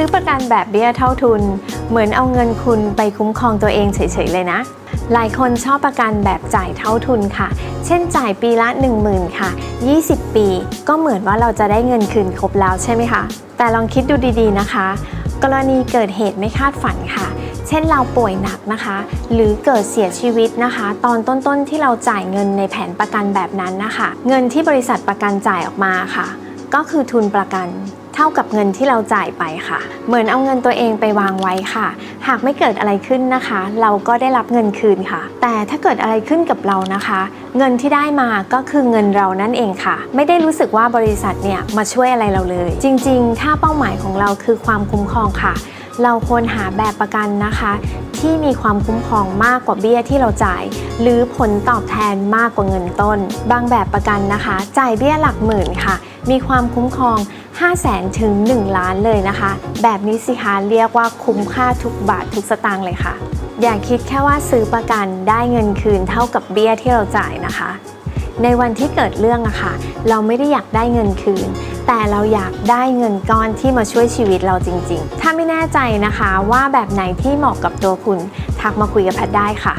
ซื้อประกันแบบเบี้ยเท่าทุน เหมือนเอาเงินคุณไปคุ้มครองตัวเองเฉยๆเลยนะ หลายคนชอบประกันแบบจ่ายเท่าทุนค่ะ เช่นจ่ายปีละ 10,000 ค่ะ 20 ปี ก็เหมือนว่าเราจะได้เงินคืนครบแล้วใช่ไหมคะ แต่ลองคิดดูดีๆนะคะ กรณีเกิดเหตุไม่คาดฝันค่ะ เช่นเราป่วยหนักนะคะ หรือเกิดเสียชีวิตนะคะ ตอนต้นๆที่เราจ่ายเงินในแผนประกันแบบนั้นนะคะ เงินที่บริษัทประกันจ่ายออกมาค่ะ ก็คือทุนประกัน เท่ากับเงินที่เราจ่ายไปค่ะ เหมือนเอาเงินตัวเองไปวางไว้ค่ะ หากไม่เกิดอะไรขึ้นนะคะ เราก็ได้รับเงินคืนค่ะ แต่ถ้าเกิดอะไรขึ้นกับเรานะคะ เงินที่ได้มาก็คือเงินเรานั่นเองค่ะ ไม่ได้รู้สึกว่าบริษัทเนี่ยมาช่วยอะไรเราเลย จริง ๆ ถ้าเป้าหมายของเราคือความคุ้มครองค่ะ เราควรหาแบบประกันนะคะ ที่มีความคุ้มครองมากกว่าเบี้ยที่เราจ่าย หรือผลตอบแทนมากกว่าเงินต้น บางแบบประกันนะคะ จ่ายเบี้ยหลักหมื่นค่ะ มีความคุ้มครอง 5 0 0แสนถึง 1 ล้านเลยนะคะ แบบนี้สิคะเรียกว่าคุ้มค่าทุกบาททุกสตางค์เลยค่ะ อย่าคิดแค่ว่าซื้อประกันได้เงินคืนเท่ากับเบี้ยที่เราจ่ายนะคะ ในวันที่เกิดเรื่องอะค่ะ เราไม่ได้อยากได้เงินคืน แต่เราอยากได้เงินก้อนที่มาช่วยชีวิตเราจริง ๆ ถ้าไม่แน่ใจนะคะว่าแบบไหนที่เหมาะกับตัวคุณ ทักมาคุยกับแพทได้ค่ะ